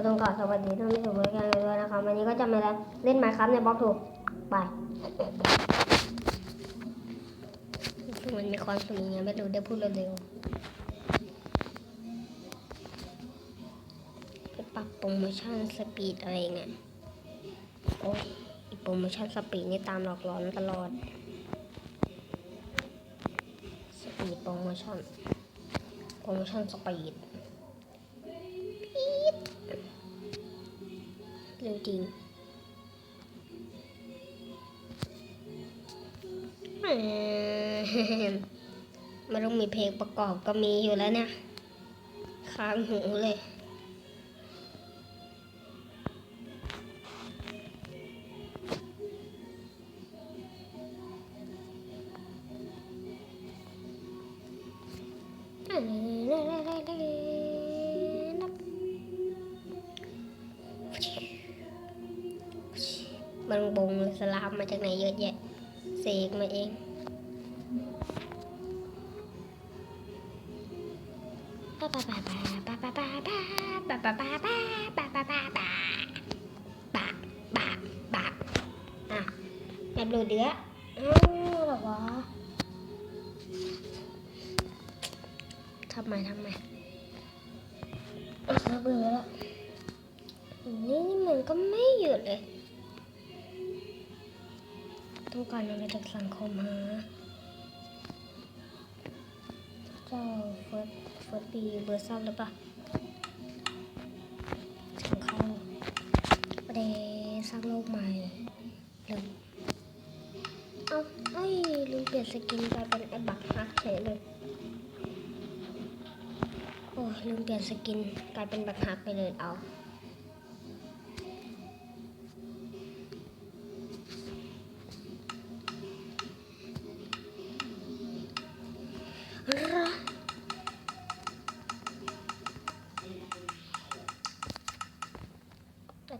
ก็ต้องกล่าวสวัสดีท่านผู้ชมทุกท่านกันด้วยนะครับวันนี้ก็จะมาเล่นไมค์ครับในบล็อกถูกไปมันมีความสุขยังไงไม่รู้ได้พูดเร็วๆไปปรับโปรโมชั่นสปีดอะไรเงี้ยโอ้ยโปรโมชั่นสปีดนี่ตามหลอกหลอนตลอด สปีดโปรโมชั่นโปรโมชั่นสปีด เรื่องจริงมันต้องมีเพลงประกอบก็มีอยู่แล้วเนี่ย ค้างหูเลยบางบงสลามมาจากไหนเยอะแยะ เสกมาเองปะปะปะปะปะปะปะปะปะปะปะปะปะปะปะปะปะปะปะอะแอบโหลดเดืออ้าวหรอวะทำไมทำไมเออเบื่อแล้วนี่มันก็ไม่หยุดเลย ต้องการอะไรจากสังคมฮะเจ้าเฟิร์สเฟิร์สปีเบอร์ซับหรือเปล่าถึงเขาประเดสร้างโลกใหม่ลืมเอ้าเอ้ยลืมเปลี่ยนสกินกลายเป็นไอ้บักฮักเฉยเลยโอ้ลืมเปลี่ยนสกินกลายเป็นบักฮักไปเลยเอา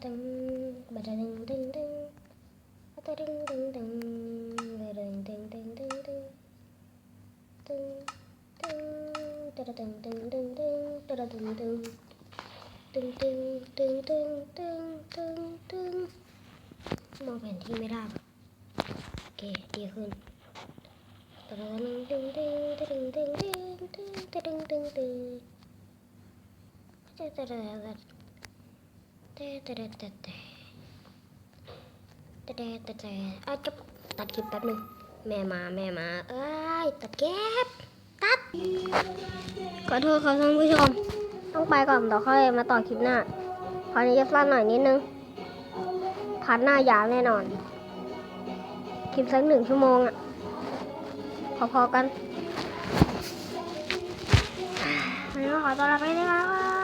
ดึงบะดดึงดึงดึงตะดึงดึงดึงบะดึงดึงดึงดึงดึงดึงดึงตะดึงดึงดึงดึงตะดึงดึงดึงดึงดึงดึงดึงดึงดึงมองแผนที่ไม่ได้โอเคดีขึ้นตะดึงดึงดึงตะดึงดึงดึงดึงตะดึงดึงดึงตะดึงดึงดึง เตะเตะเตะเตะเตะเตะเตะเตะเตะอะจะตัดคลิปแป๊บนึงแม่มาแม่มา เอ้ยตัดแก๊บตัด ขอโทษครับท่านผู้ชม ต้องไปก่อนเดี๋ยวค่อยมาต่อคลิปหน้าคราวนี้จะสั้นหน่อยนิดนึงพัดหน้ายาวแน่นอน คลิปสักหนึ่งชั่วโมงอะพอๆกันวันนี้ขอตัวลาไปด้วยครับ